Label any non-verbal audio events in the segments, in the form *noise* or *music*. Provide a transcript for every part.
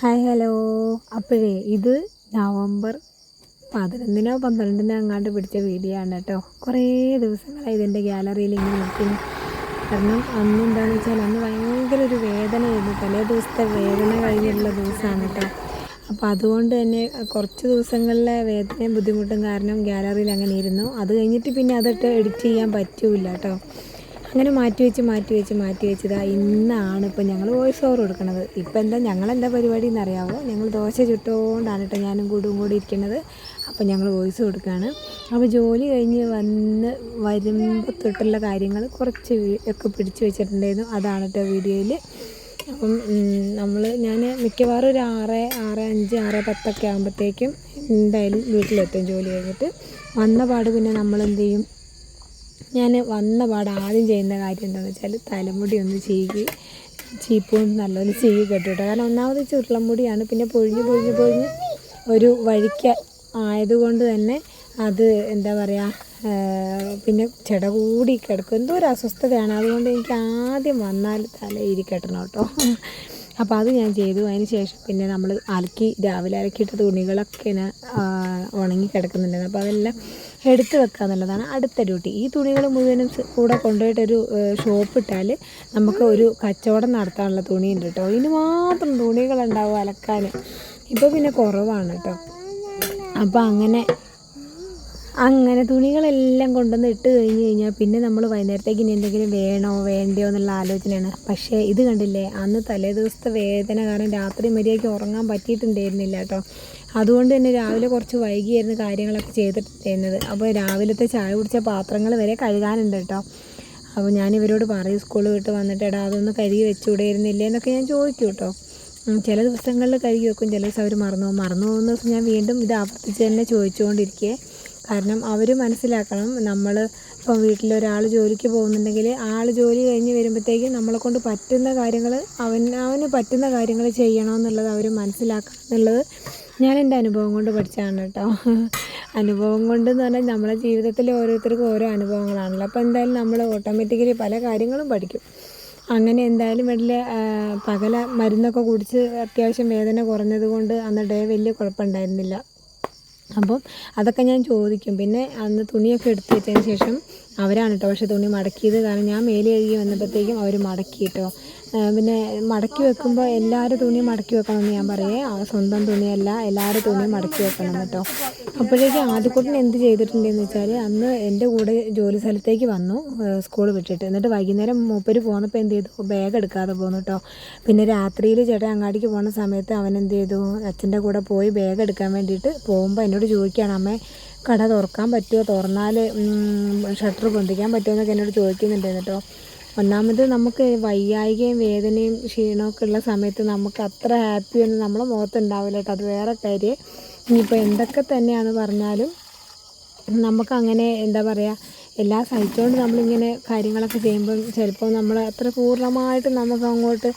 Hi hello. അപ്പോഴേ ഇത് November പതിനൊന്നിനോ പന്ത്രണ്ടിനോ അങ്ങാണ്ട് പിടിച്ച വീഡിയോ ആണ് കേട്ടോ. കുറേ ദിവസങ്ങളായി ഇതിന്റെ ഗ്യാലറിയിൽ ഇങ്ങനെ നിൽക്കുന്നു. കാരണം അന്ന് എന്താണെന്ന് വെച്ചാൽ അന്ന് ഭയങ്കര ഒരു വേദനയായിരുന്നു. തലേ ദിവസത്തെ വേദന കഴിഞ്ഞിട്ടുള്ള ദിവസമാണ് കേട്ടോ. അപ്പോൾ അതുകൊണ്ട് തന്നെ കുറച്ച് ദിവസങ്ങളിലെ വേദനയും ബുദ്ധിമുട്ടും കാരണം ഗ്യാലറിയിൽ അങ്ങനെ ഇരുന്നു. അത് കഴിഞ്ഞിട്ട് പിന്നെ അതിട്ട് എഡിറ്റ് ചെയ്യാൻ പറ്റൂല കേട്ടോ അങ്ങനെ മാറ്റി വെച്ച് മാറ്റി വെച്ച് മാറ്റി വെച്ചതാ ഇന്നാണ് ഇപ്പം ഞങ്ങൾ വോയിസ് ഓവർ കൊടുക്കുന്നത് ഇപ്പം എന്താ ഞങ്ങളെന്താ പരിപാടി എന്നറിയാമോ ഞങ്ങൾ ദോശ ചുട്ടുകൊണ്ടാണ് കേട്ടോ ഞാനും കൂടും കൂടി ഇരിക്കുന്നത് അപ്പം ഞങ്ങൾ വോയിസ് കൊടുക്കുകയാണ് അപ്പോൾ ജോലി കഴിഞ്ഞ് വന്ന് വരുമ്പോൾ തൊട്ടുള്ള കാര്യങ്ങൾ കുറച്ച് ഒക്കെ പിടിച്ച് വെച്ചിട്ടുണ്ടായിരുന്നു. അതാണ് കേട്ടോ വീഡിയോയിൽ അപ്പം നമ്മൾ ഞാൻ മിക്കവാറും ഒരു ആറ് ആറ് അഞ്ച് ആറ് പത്തൊക്കെ ആകുമ്പോഴത്തേക്കും എന്തായാലും വീട്ടിലെത്തും ജോലി കഴിഞ്ഞിട്ട്. വന്ന പാട് പിന്നെ നമ്മൾ എന്ത് ചെയ്യും? ഞാൻ വന്ന പാട് ആദ്യം ചെയ്യുന്ന കാര്യം എന്താണെന്ന് വെച്ചാൽ തലമുടി ഒന്ന് ചെയ്യുക ചീപ്പും നല്ലപോലെ കേട്ടോ കേട്ടോ കാരണം ഒന്നാമത് ചുരുളമുടിയാണ്. പിന്നെ പൊഴിഞ്ഞ് പൊഴിഞ്ഞ് പൊഴിഞ്ഞ് ഒരു വഴിക്ക് ആയതുകൊണ്ട് തന്നെ അത് എന്താ പറയുക പിന്നെ ചെട കൂടി കിടക്കും. എന്തോ ഒരു അസ്വസ്ഥതയാണ്. അതുകൊണ്ട് എനിക്ക് ആദ്യം വന്നാൽ തലയിൽ കെട്ടണം കേട്ടോ. അപ്പോൾ അത് ഞാൻ ചെയ്തു. അതിന് ശേഷം പിന്നെ നമ്മൾ അലക്കി രാവിലെ അലക്കിയിട്ട തുണികളൊക്കെ ഇങ്ങനെ ഉണങ്ങി കിടക്കുന്നുണ്ടായിരുന്നു. അപ്പോൾ അതെല്ലാം എടുത്ത് വെക്കുക എന്നുള്ളതാണ് അടുത്ത ഡ്യൂട്ടി. ഈ തുണികൾ മുഴുവനും കൂടെ കൊണ്ടുപോയിട്ടൊരു ഷോപ്പ് ഇട്ടാൽ നമുക്ക് ഒരു കച്ചവടം നടത്താനുള്ള തുണിയുണ്ട് കേട്ടോ. ഇതിന് മാത്രം തുണികളുണ്ടാവും അലക്കാൻ. ഇപ്പോൾ പിന്നെ കുറവാണ് കേട്ടോ. അപ്പോൾ അങ്ങനെ അങ്ങനെ തുണികളെല്ലാം കൊണ്ടുവന്ന് ഇട്ട് കഴിഞ്ഞ് കഴിഞ്ഞാൽ പിന്നെ നമ്മൾ വൈകുന്നേരത്തേക്ക് ഇനി എന്തെങ്കിലും വേണോ വേണ്ടയോ എന്നുള്ള ആലോചനയാണ്. പക്ഷേ ഇത് കണ്ടില്ലേ അന്ന് തലേ ദിവസത്തെ വേദന കാരണം രാത്രി മര്യാദയ്ക്ക് ഉറങ്ങാൻ പറ്റിയിട്ടുണ്ടായിരുന്നില്ല കേട്ടോ. അതുകൊണ്ട് തന്നെ രാവിലെ കുറച്ച് വൈകിയായിരുന്നു കാര്യങ്ങളൊക്കെ ചെയ്തിട്ടുണ്ടായിരുന്നത്. അപ്പോൾ രാവിലത്തെ ചായ കുടിച്ച പാത്രങ്ങൾ വരെ കഴുകാനുണ്ട് കേട്ടോ. അപ്പോൾ ഞാൻ ഇവരോട് പറയും സ്കൂളിൽ വിട്ട് വന്നിട്ട് എടാ അതൊന്ന് കഴുകി വെച്ചുകൂടായിരുന്നില്ലേ എന്നൊക്കെ ഞാൻ ചോദിക്കും കേട്ടോ. ചില ദിവസങ്ങളിൽ കഴുകി വെക്കും ചില ദിവസം അവർ മറന്നു പോകും. മറന്നു പോകുന്ന ദിവസം ഞാൻ വീണ്ടും ഇത് ആവർത്തിച്ച് തന്നെ ചോദിച്ചുകൊണ്ടിരിക്കുക കാരണം അവർ മനസ്സിലാക്കണം നമ്മൾ ഇപ്പം വീട്ടിലൊരാൾ ജോലിക്ക് പോകുന്നുണ്ടെങ്കിൽ ആൾ ജോലി കഴിഞ്ഞ് വരുമ്പോഴത്തേക്കും നമ്മളെ കൊണ്ട് പറ്റുന്ന കാര്യങ്ങൾ അവൻ അവന് പറ്റുന്ന കാര്യങ്ങൾ ചെയ്യണമെന്നുള്ളത് അവർ മനസ്സിലാക്കണം എന്നുള്ളത് ഞാൻ എന്റെ അനുഭവം കൊണ്ട് പഠിച്ചതാണ് കേട്ടോ. അനുഭവം കൊണ്ടെന്ന് പറഞ്ഞാൽ നമ്മളെ ജീവിതത്തിൽ ഓരോരുത്തർക്കും ഓരോ അനുഭവങ്ങളാണല്ലോ. അപ്പോൾ എന്തായാലും നമ്മൾ ഓട്ടോമാറ്റിക്കലി പല കാര്യങ്ങളും പഠിക്കും. അങ്ങനെ എന്തായാലും വലിയ പകല മരുന്നൊക്കെ കുടിച്ച് അത്യാവശ്യം വേദന കുറഞ്ഞതുകൊണ്ട് അന്ന് ഡേ വലിയ കുഴപ്പമുണ്ടായിരുന്നില്ല. അപ്പം അതൊക്കെ ഞാൻ ചോദിക്കും. പിന്നെ അന്ന് തുണിയൊക്കെ എടുത്ത് വെച്ചതിന് ശേഷം അവരാണ് കേട്ടോ പക്ഷേ തുണി മടക്കിയത് കാരണം ഞാൻ മേലെ കഴുകി വന്നപ്പോഴത്തേക്കും അവർ മടക്കി കേട്ടോ പിന്നെ മടക്കി വെക്കുമ്പോൾ എല്ലാവരും തുണി മടക്കി വെക്കണമെന്ന് ഞാൻ പറയേ. സ്വന്തം തുണിയല്ല എല്ലാവരും തുണി മടക്കി വെക്കണം കേട്ടോ അപ്പോഴേക്കും ആദ്യക്കുട്ടൻ എന്ത് ചെയ്തിട്ടുണ്ടെന്ന് വെച്ചാൽ അന്ന് എന്റെ കൂടെ ജോലി സ്ഥലത്തേക്ക് വന്നു സ്കൂൾ വിട്ടിട്ട്. എന്നിട്ട് വൈകുന്നേരം മൂപ്പര് പോന്നപ്പോൾ എന്ത് ചെയ്തു? ബാഗ് എടുക്കാതെ പോന്നു കേട്ടോ പിന്നെ രാത്രിയിൽ ചേട്ടൻ അങ്ങാടിക്ക് പോകുന്ന സമയത്ത് അവൻ എന്ത് ചെയ്തു? അച്ഛന്റെ കൂടെ പോയി ബാഗ് എടുക്കാൻ വേണ്ടിയിട്ട് പോകുമ്പോൾ എന്നോട് ചോദിക്കുകയാണ് അമ്മേ കട തുറക്കാൻ പറ്റുമോ? തുറന്നാൽ ഷട്ടർ പൊന്തിക്കാൻ പറ്റുമോ എന്നൊക്കെ എന്നോട് ചോദിക്കുന്നുണ്ടായിരുന്നു കേട്ടോ. ഒന്നാമത് നമുക്ക് വയ്യായികയും വേദനയും ക്ഷീണമൊക്കെ ഉള്ള സമയത്ത് നമുക്ക് അത്ര ഹാപ്പി ഒന്നും നമ്മളെ മുഖത്തുണ്ടാവില്ല കേട്ടോ. അത് വേറെ കാര്യം. ഇനിയിപ്പോൾ എന്തൊക്കെ തന്നെയാണ് പറഞ്ഞാലും നമുക്ക് അങ്ങനെ എന്താ പറയുക എല്ലാം സഹിച്ചുകൊണ്ട് നമ്മളിങ്ങനെ കാര്യങ്ങളൊക്കെ ചെയ്യുമ്പം ചിലപ്പോൾ നമ്മൾ അത്ര പൂർണമായിട്ട് നമുക്ക് അങ്ങോട്ട്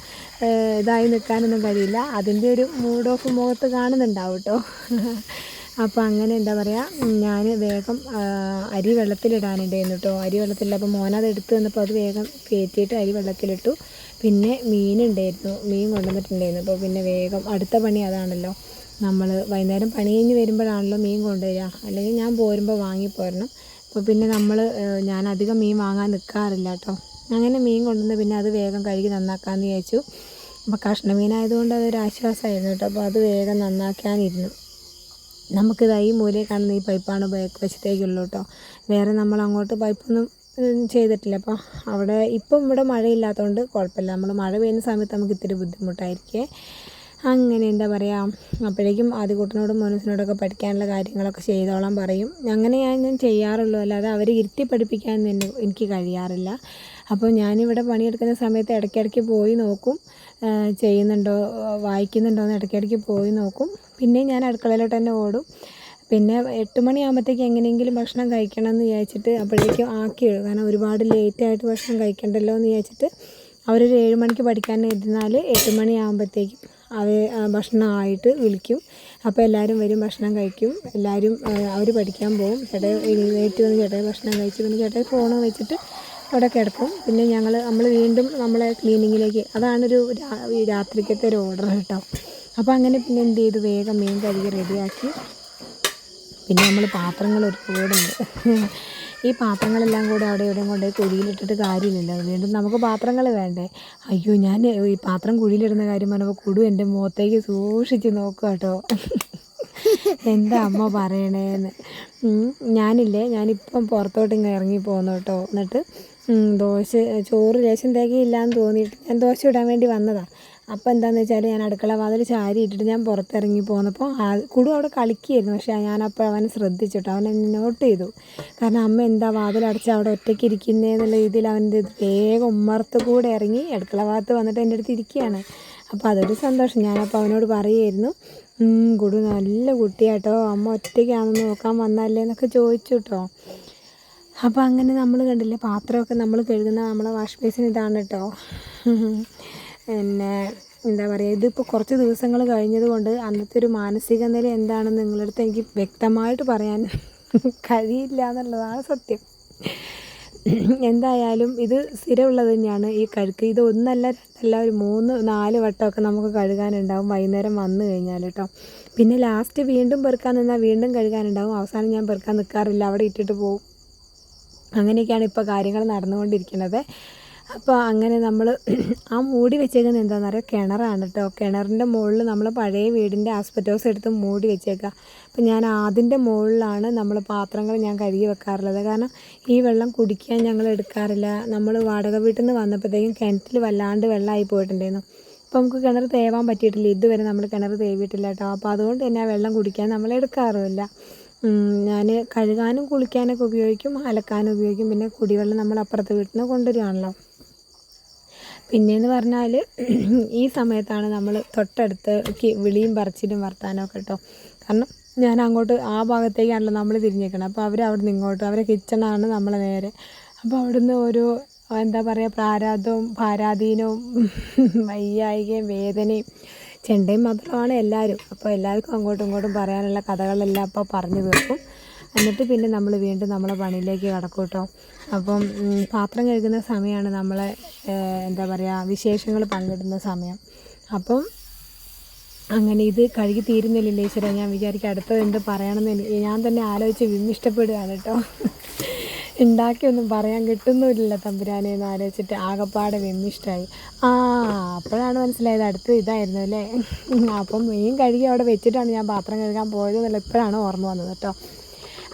ഇതായി നിൽക്കാനൊന്നും കഴിയില്ല. അതിന്റെ ഒരു മൂഡ് ഓഫ് മുഖത്ത് കാണുന്നുണ്ടാവും കേട്ടോ. *laughs* അപ്പോൾ അങ്ങനെ എന്താ പറയുക ഞാൻ വേഗം അരി വെള്ളത്തിലിടാനുണ്ടായിരുന്നു കേട്ടോ അരി വെള്ളത്തിൽ അപ്പോൾ മോനത് എടുത്ത് വന്നപ്പോൾ അത് വേഗം കയറ്റിയിട്ട് അരി വെള്ളത്തിലിട്ടു. പിന്നെ മീനുണ്ടായിരുന്നു മീൻ കൊണ്ടുവന്നിട്ടുണ്ടായിരുന്നു. അപ്പോൾ പിന്നെ വേഗം അടുത്ത പണി അതാണല്ലോ. നമ്മൾ വൈകുന്നേരം പണി കഴിഞ്ഞ് വരുമ്പോഴാണല്ലോ മീൻ കൊണ്ടുവരിക. അല്ലെങ്കിൽ ഞാൻ പോരുമ്പോൾ വാങ്ങിപ്പോരണം അപ്പോൾ പിന്നെ നമ്മൾ ഞാൻ അധികം മീൻ വാങ്ങാൻ നിൽക്കാറില്ല കേട്ടോ അങ്ങനെ മീൻ കൊണ്ടുവന്ന് പിന്നെ അത് വേഗം കഴുകി നന്നാക്കാമെന്ന് വിചാരിച്ചു. അപ്പോൾ കഷ്ണ മീനായതുകൊണ്ട് അതൊരു ആശ്വാസമായിരുന്നു കേട്ടോ അപ്പോൾ അത് വേഗം നന്നാക്കാനിരുന്നു. നമുക്കിത് ഈ മൂലയിൽ കാണുന്ന ഈ പൈപ്പാണ് ബാക്ക് വശത്തേക്കുള്ളൂ കേട്ടോ വേറെ നമ്മൾ അങ്ങോട്ട് പൈപ്പൊന്നും ചെയ്തിട്ടില്ല. അപ്പോൾ അവിടെ ഇപ്പം ഇവിടെ മഴയില്ലാത്തതുകൊണ്ട് കുഴപ്പമില്ല. നമ്മൾ മഴ പെയ്യുന്ന സമയത്ത് നമുക്ക് ഇത്തിരി ബുദ്ധിമുട്ടായിരിക്കേ. അങ്ങനെ എന്താ പറയുക അപ്പോഴേക്കും ആദ്യകൂട്ടനോടും മോനസിനോടൊക്കെ പഠിക്കാനുള്ള കാര്യങ്ങളൊക്കെ ചെയ്തോളാൻ പറയും. അങ്ങനെ ഞാൻ ഞാൻ ചെയ്യാറുള്ളൂ. അല്ലാതെ അവരെ ഇരുത്തി പഠിപ്പിക്കാൻ എനിക്ക് കഴിയാറില്ല. അപ്പോൾ ഞാനിവിടെ പണിയെടുക്കുന്ന സമയത്ത് ഇടയ്ക്കിടയ്ക്ക് പോയി നോക്കും. ചെയ്യുന്നുണ്ടോ വായിക്കുന്നുണ്ടോ എന്ന് ഇടയ്ക്കിടയ്ക്ക് പോയി നോക്കും. പിന്നെ ഞാൻ അടുക്കളയിലോട്ട് തന്നെ ഓടും. പിന്നെ എട്ട് മണിയാകുമ്പോഴത്തേക്ക് എങ്ങനെയെങ്കിലും ഭക്ഷണം കഴിക്കണം എന്ന് വിചാരിച്ചിട്ട് അപ്പോഴേക്കും ആക്കി ഇടും. കാരണം ഒരുപാട് ലേറ്റായിട്ട് ഭക്ഷണം കഴിക്കണ്ടല്ലോ എന്ന് വിചാരിച്ചിട്ട് അവരൊരു ഏഴ് മണിക്ക് പഠിക്കാൻ ഇരുന്നാൽ എട്ട് മണിയാകുമ്പോഴത്തേക്കും അവ ഭക്ഷണമായിട്ട് വിളിക്കും. അപ്പോൾ എല്ലാവരും വരും ഭക്ഷണം കഴിക്കും. എല്ലാവരും അവർ പഠിക്കാൻ പോകും ചേട്ടായി എഴുന്നേറ്റ് വന്ന് ചേട്ടായി ഭക്ഷണം കഴിച്ച് പിന്നെ ചേട്ടായി ഫോൺ വെച്ചിട്ട് അവിടെ കിടക്കും പിന്നെ ഞങ്ങൾ നമ്മൾ വീണ്ടും നമ്മളെ ക്ലീനിങ്ങിലേക്ക് അതാണൊരു രാത്രിക്കത്തെ ഒരു ഓർഡർ കേട്ടോ. അപ്പോൾ അങ്ങനെ പിന്നെ എന്ത് ചെയ്തു? വേഗം മീൻ കഴുകി റെഡിയാക്കി. പിന്നെ നമ്മൾ പാത്രങ്ങൾ ഒരുപാടുണ്ട്. ഈ പാത്രങ്ങളെല്ലാം കൂടെ അവിടെ എവിടെയും കൊണ്ടുപോയി കുഴിയിലിട്ടിട്ട് കാര്യമില്ലല്ലോ. വീണ്ടും നമുക്ക് പാത്രങ്ങൾ വേണ്ടേ? അയ്യോ ഞാൻ ഈ പാത്രം കുഴിയിലിടുന്ന കാര്യം പറഞ്ഞപ്പോൾ കുടു എന്റെ മുഖത്തേക്ക് സൂക്ഷിച്ച് നോക്കുക കേട്ടോ. എന്താ അമ്മ പറയണേന്ന്. ഞാനില്ലേ ഞാനിപ്പം പുറത്തോട്ട് ഇങ്ങനെ ഇറങ്ങി പോകുന്നു കേട്ടോ. എന്നിട്ട് ദോശ ചോറ് ലേശം തികയില്ലാന്ന് തോന്നിയിട്ട് ഞാൻ ദോശ ഇടാൻ വേണ്ടി വന്നതാണ് അപ്പോൾ എന്താണെന്ന് വെച്ചാൽ ഞാൻ അടുക്കള വാതിൽ ചാരി ഇട്ടിട്ട് ഞാൻ പുറത്തിറങ്ങി പോന്നപ്പോൾ ആ കുടു അവിടെ കളിക്കുകയായിരുന്നു പക്ഷേ ഞാനപ്പോൾ അവനെ ശ്രദ്ധിച്ചിട്ട് അവൻ എന്നെ നോട്ട് ചെയ്തു. കാരണം അമ്മ എന്താ വാതിലടച്ച് അവിടെ ഒറ്റയ്ക്ക് ഇരിക്കുന്നേ എന്നുള്ള രീതിയിൽ അവന്റെ വേഗം ഉമ്മർത്ത് കൂടെ ഇറങ്ങി അടുക്കള ഭാഗത്ത് വന്നിട്ട് എന്റെ അടുത്ത് ഇരിക്കുകയാണ്. അപ്പോൾ അതൊരു സന്തോഷം. ഞാനപ്പോൾ അവനോട് പറയുമായിരുന്നു "ഉം, കുടു നല്ല കുട്ടിയാട്ടോ. അമ്മ ഒറ്റയ്ക്കാണെന്ന് നോക്കാൻ വന്നല്ലേ എന്നൊക്കെ ചോദിച്ചു കേട്ടോ. അപ്പോൾ അങ്ങനെ നമ്മൾ കണ്ടില്ലേ പാത്രമൊക്കെ നമ്മൾ കഴുകുന്ന നമ്മളെ വാഷ് ബേസിൻ ഇതാണ് കേട്ടോ പിന്നെ എന്താ പറയുക ഇതിപ്പോൾ കുറച്ച് ദിവസങ്ങൾ കഴിഞ്ഞതുകൊണ്ട് അന്നത്തെ ഒരു മാനസിക നില എന്താണെന്ന് നിങ്ങളുടെ അടുത്ത് എനിക്ക് വ്യക്തമായിട്ട് പറയാൻ കഴിയില്ല എന്നുള്ളതാണ് സത്യം. എന്തായാലും ഇത് സ്ഥിരമുള്ളത് തന്നെയാണ്. ഈ കഴുക്ക് ഇത് ഒന്നല്ല രണ്ടല്ല ഒരു മൂന്ന് നാല് വട്ടമൊക്കെ നമുക്ക് കഴുകാനുണ്ടാവും വൈകുന്നേരം വന്നു കഴിഞ്ഞാൽ കേട്ടോ പിന്നെ ലാസ്റ്റ് വീണ്ടും പെറുക്കാൻ നിന്നാൽ വീണ്ടും കഴുകാനുണ്ടാവും. അവസാനം ഞാൻ പെറുക്കാൻ നിൽക്കാറില്ല അവിടെ ഇട്ടിട്ട് പോകും അങ്ങനെയൊക്കെയാണ് ഇപ്പോൾ കാര്യങ്ങൾ നടന്നുകൊണ്ടിരിക്കുന്നത്. അപ്പോൾ അങ്ങനെ നമ്മൾ ആ മൂടി വെച്ചേക്കുന്നത് എന്താണെന്ന് അറിയാം? കിണറാണ് കേട്ടോ കിണറിന്റെ മുകളിൽ നമ്മൾ പഴയ വീടിന്റെ ആസ്പെറ്റോസ് എടുത്ത് മൂടി വെച്ചേക്കുക അപ്പോൾ ഞാൻ അതിന്റെ മുകളിലാണ് നമ്മൾ പാത്രങ്ങൾ ഞാൻ കഴുകി വെക്കാറുള്ളത്. കാരണം ഈ വെള്ളം കുടിക്കാൻ ഞങ്ങൾ എടുക്കാറില്ല. നമ്മൾ വാടക വീട്ടിൽ നിന്ന് വന്നപ്പോഴത്തേക്കും കിണറ്റിൽ വല്ലാണ്ട് വെള്ളമായി പോയിട്ടുണ്ടായിരുന്നു. അപ്പോൾ നമുക്ക് കിണർ തേവാൻ പറ്റിയിട്ടില്ല. ഇതുവരെ നമ്മൾ കിണർ തേവിയിട്ടില്ല കേട്ടോ അപ്പോൾ അതുകൊണ്ട് തന്നെ ആ വെള്ളം കുടിക്കാൻ നമ്മൾ എടുക്കാറുമില്ല. ഞാൻ കഴുകാനും കുളിക്കാനൊക്കെ ഉപയോഗിക്കും അലക്കാനും ഉപയോഗിക്കും. പിന്നെ കുടിവെള്ളം നമ്മൾ അപ്പുറത്തെ വീട്ടിൽ നിന്ന് കൊണ്ടുവരികയാണല്ലോ. പിന്നെയെന്ന് പറഞ്ഞാൽ ഈ സമയത്താണ് നമ്മൾ തൊട്ടടുത്ത് വിളിയും പറിച്ചിലും വർത്താനമൊക്കെ കേട്ടോ. കാരണം ഞാൻ അങ്ങോട്ട് ആ ഭാഗത്തേക്കാണല്ലോ നമ്മൾ തിരിഞ്ഞേക്കണം. അപ്പോൾ അവർ അവിടെ നിന്ന് ഇങ്ങോട്ട് അവരെ കിച്ചണാണ് നമ്മളെ നേരെ. അപ്പോൾ അവിടുന്ന് ഒരു എന്താ പറയുക പ്രാരാധവും പാരാധീനവും വയ്യായികയും വേദനയും ചെണ്ടയും മാത്രമാണ് എല്ലാവരും അപ്പോൾ എല്ലാവർക്കും അങ്ങോട്ടും ഇങ്ങോട്ടും പറയാനുള്ള കഥകളെല്ലാം അപ്പോൾ പറഞ്ഞു തീർക്കും. എന്നിട്ട് പിന്നെ നമ്മൾ വീണ്ടും നമ്മളെ പണിയിലേക്ക് കടക്കും കേട്ടോ. അപ്പം പാത്രം കഴുകുന്ന സമയമാണ് നമ്മളെ എന്താ പറയുക വിശേഷങ്ങൾ പങ്കിടുന്ന സമയം. അപ്പം അങ്ങനെ ഇത് കഴുകി തീരുന്നില്ലേ ഈശ്വര. ഞാൻ വിചാരിക്കും അടുത്തത് എന്ത് പറയണമെന്ന്. ഞാൻ തന്നെ ആലോചിച്ച് വിമ്മിഷ്ടപ്പെടുകയാണ് കേട്ടോ. ഉണ്ടാക്കിയൊന്നും പറയാൻ കിട്ടുന്നുമില്ല തമ്പുരാനെ എന്ന് ആലോചിച്ചിട്ട് ആകപ്പാടെ വിമ്മിഷ്ടമായി ആ അപ്പോഴാണ് മനസ്സിലായത് അടുത്ത് ഇതായിരുന്നു അല്ലേ? അപ്പം മീൻ കഴുകി അവിടെ വെച്ചിട്ടാണ് ഞാൻ പാത്രം കഴുകാൻ പോയത് എന്നല്ല ഇപ്പോഴാണ് ഓർമ്മ വന്നത് കേട്ടോ.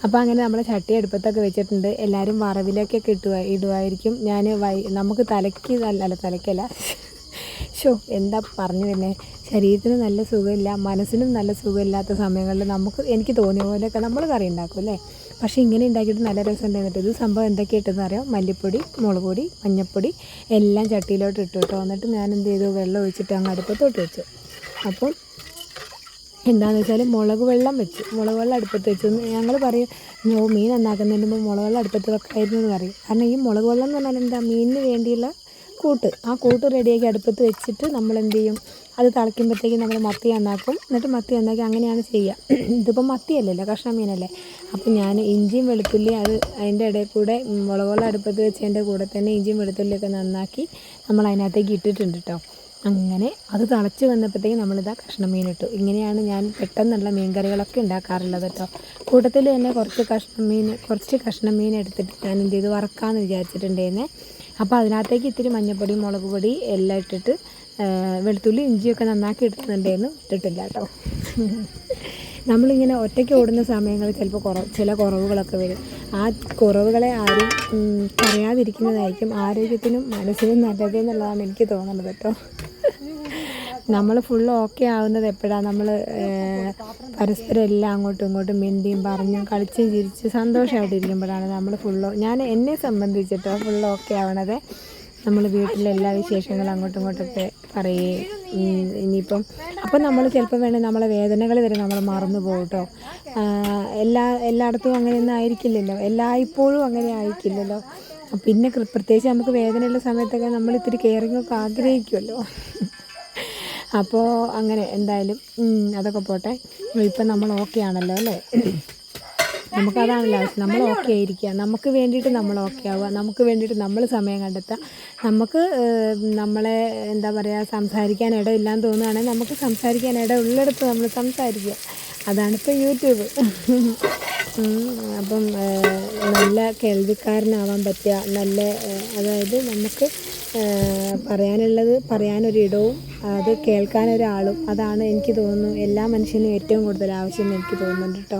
അപ്പോൾ അങ്ങനെ നമ്മൾ ചട്ടി അടുപ്പത്തൊക്കെ വെച്ചിട്ടുണ്ട്. എല്ലാവരും വറവിലൊക്കെ കിട്ടുക ഇടുമായിരിക്കും ഞാൻ വൈ നമുക്ക് തലയ്ക്ക് അല്ല തലയ്ക്കല്ല. ഷോ എന്താ പറഞ്ഞു തന്നെ ശരീരത്തിന് നല്ല സുഖമില്ല മനസ്സിനും നല്ല സുഖമില്ലാത്ത സമയങ്ങളിൽ നമുക്ക് എനിക്ക് തോന്നിയ പോലെയൊക്കെ നമ്മൾ കറി ഉണ്ടാക്കും അല്ലേ? പക്ഷേ ഇങ്ങനെ ഉണ്ടാക്കിയിട്ട് നല്ല രസം ഉണ്ടായിരുന്നിട്ട് ഇത് സംഭവം എന്തൊക്കെ ഇട്ടെന്ന് അറിയാം? മല്ലിപ്പൊടി മുളക് പൊടി മഞ്ഞൾപ്പൊടി എല്ലാം ചട്ടിയിലോട്ട് ഇട്ടു കേട്ടോ. എന്നിട്ട് ഞാൻ എന്ത് ചെയ്തു? വെള്ളം ഒഴിച്ചിട്ട് അങ്ങ് അടുപ്പത്തോട്ട് വെച്ചു. അപ്പം എന്താണെന്ന് വെച്ചാൽ മുളക് വെള്ളം വെച്ച്. മുളക് വെള്ളം അടുപ്പത്ത് വെച്ചു. ഞങ്ങൾ പറയും മീൻ നന്നാക്കുന്നതിന് മുമ്പ് മുളക് വെള്ളം അടുപ്പത്ത് വെക്കായിരുന്നു എന്ന് പറയും. കാരണം ഈ മുളക് വെള്ളം എന്ന് പറഞ്ഞാൽ എന്താ? മീനിന് വേണ്ടിയുള്ള കൂട്ട്. ആ കൂട്ട് റെഡിയാക്കി അടുപ്പത്ത് വെച്ചിട്ട് നമ്മൾ എന്ത് ചെയ്യും അത് തിളയ്ക്കുമ്പോഴത്തേക്കും നമ്മൾ മത്തി നന്നാക്കും. എന്നിട്ട് മത്തി നന്നാക്കി അങ്ങനെയാണ് ചെയ്യുക ഇതിപ്പോൾ മത്തിയല്ലല്ലോ കഷ്ണം മീനല്ലേ? അപ്പോൾ ഞാൻ ഇഞ്ചിയും വെളുത്തുള്ളി അത് അതിന്റെ ഇടയിൽ കൂടെ മുളക് വെള്ളം അടുപ്പത്ത് വെച്ചതിന്റെ കൂടെ തന്നെ ഇഞ്ചിയും വെളുത്തുള്ളിയൊക്കെ നന്നാക്കി നമ്മൾ അതിനകത്തേക്ക് ഇട്ടിട്ടുണ്ട് കേട്ടോ അങ്ങനെ അത് തിളച്ച് വന്നപ്പോഴത്തേക്കും നമ്മളിതാ കഷ്ണം മീൻ ഇട്ടു. ഇങ്ങനെയാണ് ഞാൻ പെട്ടെന്നുള്ള മീൻ കറികളൊക്കെ ഉണ്ടാക്കാറുള്ളത് കേട്ടോ കൂട്ടത്തിൽ തന്നെ കുറച്ച് കഷ്ണം മീൻ കുറച്ച് കഷ്ണം മീൻ എടുത്തിട്ട് ഞാൻ എന്ത് ചെയ്ത് വറക്കാമെന്ന് വിചാരിച്ചിട്ടുണ്ടായിരുന്നേ. അപ്പോൾ അതിനകത്തേക്ക് ഇത്തിരി മഞ്ഞൾപ്പൊടി മുളക് പൊടി എല്ലാം ഇട്ടിട്ട് വെളുത്തുള്ളി ഇഞ്ചിയൊക്കെ നന്നാക്കി ഇട്ടിട്ടുണ്ടായിരുന്നു ഇട്ടിട്ടില്ല കേട്ടോ. നമ്മളിങ്ങനെ ഒറ്റയ്ക്ക് ഓടുന്ന സമയങ്ങളിൽ ചിലപ്പോൾ കുറവ് ചില കുറവുകളൊക്കെ വരും. ആ കുറവുകളെ ആരും പറയാതിരിക്കുന്നതായിരിക്കും ആരോഗ്യത്തിനും മനസ്സിനും നല്ലത് എന്നുള്ളതാണ് എനിക്ക് തോന്നുന്നത് കേട്ടോ. നമ്മൾ ഫുൾ ഓക്കെ ആവുന്നത് എപ്പോഴാണ് നമ്മൾ പരസ്പരം എല്ലാം അങ്ങോട്ടും ഇങ്ങോട്ടും മിണ്ടിയും പറഞ്ഞും കളിച്ചും ചിരിച്ച് സന്തോഷമായിട്ടിരിക്കുമ്പോഴാണ് നമ്മൾ ഫുള്ള് ഞാൻ എന്നെ സംബന്ധിച്ചിട്ടോ ഫുൾ ഓക്കെ ആവണത് നമ്മൾ വീട്ടിലെ എല്ലാ വിശേഷങ്ങളും അങ്ങോട്ടും ഇങ്ങോട്ടൊക്കെ പറയുകയും ഇനിയിപ്പം അപ്പം നമ്മൾ ചിലപ്പോൾ വേണേൽ നമ്മളെ വേദനകൾ വരെ നമ്മൾ മറന്നു പോകട്ടോ കേട്ടോ എല്ലാ എല്ലായിടത്തും അങ്ങനെയൊന്നും ആയിരിക്കില്ലല്ലോ. എല്ലായ്പ്പോഴും അങ്ങനെ ആയിരിക്കില്ലല്ലോ. പിന്നെ പ്രത്യേകിച്ച് നമുക്ക് വേദനയുള്ള സമയത്തൊക്കെ നമ്മൾ ഇത്തിരി കെയറിങ്ങൊക്കെ ആഗ്രഹിക്കുമല്ലോ അപ്പോൾ അങ്ങനെ എന്തായാലും അതൊക്കെ പോട്ടെ. ഇപ്പം നമ്മൾ ഓക്കെ ആണല്ലോ അല്ലേ? നമുക്കതാണല്ലോ ആവശ്യം. നമ്മൾ ഓക്കെ ആയിരിക്കുക. നമുക്ക് വേണ്ടിയിട്ട് നമ്മൾ ഓക്കെ ആവുക. നമുക്ക് വേണ്ടിയിട്ട് നമ്മൾ സമയം കണ്ടെത്തുക. നമുക്ക് നമ്മളെ എന്താ പറയുക സംസാരിക്കാൻ ഇടയില്ലാന്ന് തോന്നുകയാണെങ്കിൽ നമുക്ക് സംസാരിക്കാൻ ഇട ഉള്ളിടത്ത് നമ്മൾ സംസാരിക്കുക. അതാണിപ്പോൾ യൂട്യൂബ്. അപ്പം നല്ല കേൾവിക്കാരനാവാൻ പറ്റുക. നല്ല അതായത് നമുക്ക് പറയാനുള്ളത് പറയാനൊരിടവും അത് കേൾക്കാനൊരാളും അതാണ് എനിക്ക് തോന്നുന്നു എല്ലാ മനുഷ്യനും ഏറ്റവും കൂടുതൽ ആവശ്യം എനിക്ക് തോന്നുന്നുണ്ട് കേട്ടോ.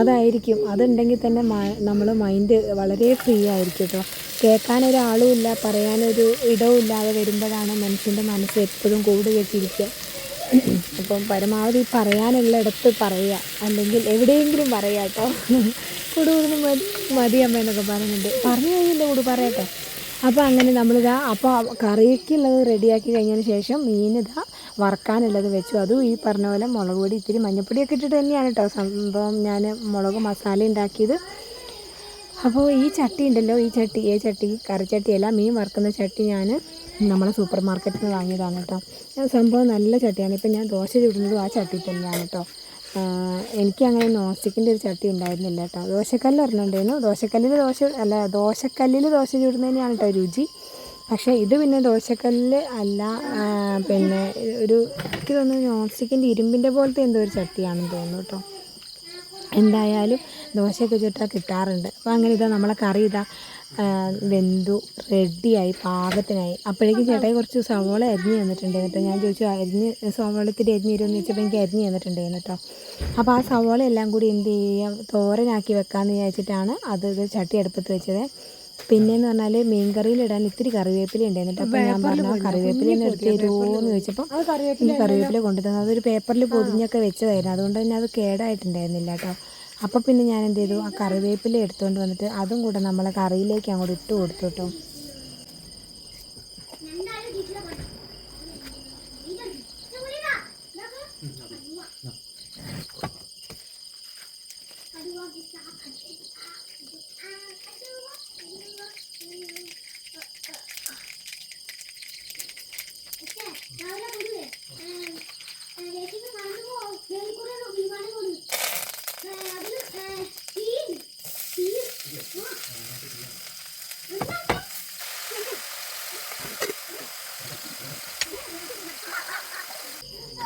അതായിരിക്കും അതുണ്ടെങ്കിൽ തന്നെ നമ്മൾ മൈൻഡ് വളരെ ഫ്രീ ആയിരിക്കും കേട്ടോ. കേൾക്കാനൊരാളും ഇല്ല പറയാനൊരു ഇടവും ഇല്ലാതെ വരുമ്പോഴാണ് മനുഷ്യന്റെ മനസ്സ് എപ്പോഴും കൂട് കെട്ടിയിരിക്കുക. അപ്പം പരമാവധി പറയാനുള്ളിടത്ത് പറയുക അല്ലെങ്കിൽ എവിടെയെങ്കിലും പറയാം കേട്ടോ. കൂട് കൂടുന്ന മതി അമ്മ എന്നൊക്കെ പറയുന്നുണ്ട് പറഞ്ഞു കഴിഞ്ഞില്ല കൂട് പറയട്ടെ. അപ്പോൾ അങ്ങനെ നമ്മളിതാ അപ്പോൾ കറിക്കുള്ളത് റെഡിയാക്കി കഴിഞ്ഞതിന് ശേഷം മീനിതാ വറക്കാനുള്ളത് വെച്ചു. അതും ഈ പറഞ്ഞ പോലെ മുളക് പൊടി ഇത്തിരി മഞ്ഞപ്പൊടിയൊക്കെ ഇട്ടിട്ട് തന്നെയാണ് കേട്ടോ സംഭവം ഞാൻ മുളക് മസാല ഉണ്ടാക്കിയത്. അപ്പോൾ ഈ ചട്ടി ഉണ്ടല്ലോ ഈ ചട്ടി ഏ ചട്ടി കറിച്ചട്ടിയല്ല മീൻ വറുക്കുന്ന ചട്ടി ഞാൻ നമ്മളെ സൂപ്പർ മാർക്കറ്റിൽ നിന്ന് വാങ്ങിയതാണ് കേട്ടോ സംഭവം നല്ല ചട്ടിയാണ്. ഇപ്പം ഞാൻ ദോശ ചുടുന്നതും ആ ചട്ടി തന്നെയാണ് കേട്ടോ എനിക്ക് അങ്ങനെ നോൺ സ്റ്റിക്കിന്റെ ഒരു ചട്ടി ഉണ്ടായിരുന്നില്ല കേട്ടോ. ദോശക്കല്ല് ഒരെണ്ണമുണ്ടായിരുന്നു. ദോശക്കല്ലിൽ ദോശ അല്ല ദോശക്കല്ലിൽ ദോശ ചൂടുന്നതിനാണ് കേട്ടോ രുചി. പക്ഷേ ഇത് പിന്നെ ദോശക്കല്ല് അല്ല പിന്നെ ഒരു എനിക്ക് തോന്നുന്നു നോൺ സ്റ്റിക്കിന്റെ ഇരുമ്പിന്റെ പോലത്തെ എന്തോ ഒരു ചട്ടിയാണെന്ന് തോന്നുന്നു കേട്ടോ. എന്തായാലും ദോശയൊക്കെ ചുട്ടാൽ കിട്ടാറുണ്ട്. അപ്പോൾ അങ്ങനെ ഇതാ നമ്മളെ കറി ഇതാ വെന്തു റെഡിയായി പാകത്തിനായി. അപ്പോഴേക്കും ചേട്ടായി കുറച്ച് സവോള അരിഞ്ഞ് തന്നിട്ടുണ്ട് കേട്ടോ. ഞാൻ ചോദിച്ചു അരിഞ്ഞ് സവോളത്തിരി അരിഞ്ഞ് തരുമെന്ന് ചോദിച്ചപ്പോൾ എനിക്ക് അരിഞ്ഞ് തന്നിട്ടുണ്ടായിരുന്നു കേട്ടോ. അപ്പോൾ ആ സവോള എല്ലാം കൂടി എന്ത് ചെയ്യാം? തോരനാക്കി വെക്കാമെന്ന് വിചാരിച്ചിട്ടാണ് അത് ഇത് ചട്ടി അടുപ്പത്ത് വെച്ചത്. പിന്നെന്ന് പറഞ്ഞാൽ മീൻ കറിയിലിടാൻ ഇത്തിരി കറിവേപ്പില ഉണ്ടായിരുന്നു അപ്പോൾ ഞാൻ പറഞ്ഞു കറിവേപ്പില തന്നെ എടുത്ത് തരുമോ? എന്ന് ചോദിച്ചപ്പോൾ ഈ കറിവേപ്പില കൊണ്ടുതന്നു അതൊരു പേപ്പറിൽ പൊതിഞ്ഞൊക്കെ വെച്ചതായിരുന്നു. അതുകൊണ്ട് തന്നെ അത് കേടായിട്ടുണ്ടായിരുന്നില്ല കേട്ടോ. അപ്പോൾ പിന്നെ ഞാൻ എന്ത് ചെയ്തു ആ കറിവേപ്പില എടുത്തുകൊണ്ട് വന്നിട്ട് അതും കൂടെ നമ്മളെ കറിയിലേക്ക് അങ്ങോട്ട് ഇട്ട് കൊടുത്തു കേട്ടോ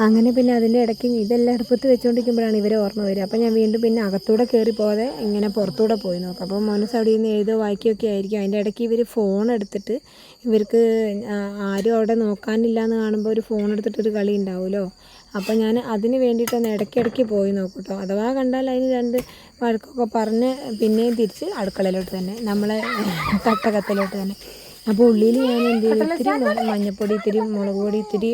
അങ്ങനെ പിന്നെ അതിന്റെ ഇടയ്ക്ക് ഇതെല്ലാം അടുപ്പത്ത് വെച്ചുകൊണ്ടിരിക്കുമ്പോഴാണ് ഇവരെ ഓർമ്മ വരിക. അപ്പോൾ ഞാൻ വീണ്ടും പിന്നെ അകത്തൂടെ കയറി പോകാതെ ഇങ്ങനെ പുറത്തൂടെ പോയി നോക്കാം. അപ്പോൾ മോനസ് അവിടെ നിന്ന് എഴുതോ വായിക്കുകയൊക്കെ ആയിരിക്കും. അതിന്റെ ഇടയ്ക്ക് ഇവർ ഫോൺ എടുത്തിട്ട് ഇവർക്ക് ആരും അവിടെ നോക്കാനില്ല എന്ന് കാണുമ്പോൾ ഒരു ഫോൺ എടുത്തിട്ടൊരു കളി ഉണ്ടാവുമല്ലോ? അപ്പോൾ ഞാൻ അതിന് വേണ്ടിയിട്ടൊന്ന് ഇടയ്ക്കിടയ്ക്ക് പോയി നോക്കും കേട്ടോ. അഥവാ കണ്ടാൽ അതിന് രണ്ട് വഴക്കൊക്കെ പറഞ്ഞ് പിന്നെയും തിരിച്ച് അടുക്കളയിലോട്ട് തന്നെ നമ്മളെ തട്ടകത്തിലോട്ട് തന്നെ. അപ്പോൾ ഉള്ളിൽ ഞാൻ എന്ത് ചെയ്തു ഇത്തിരി മഞ്ഞൾപ്പൊടി ഇത്തിരി മുളക് പൊടി ഇത്തിരി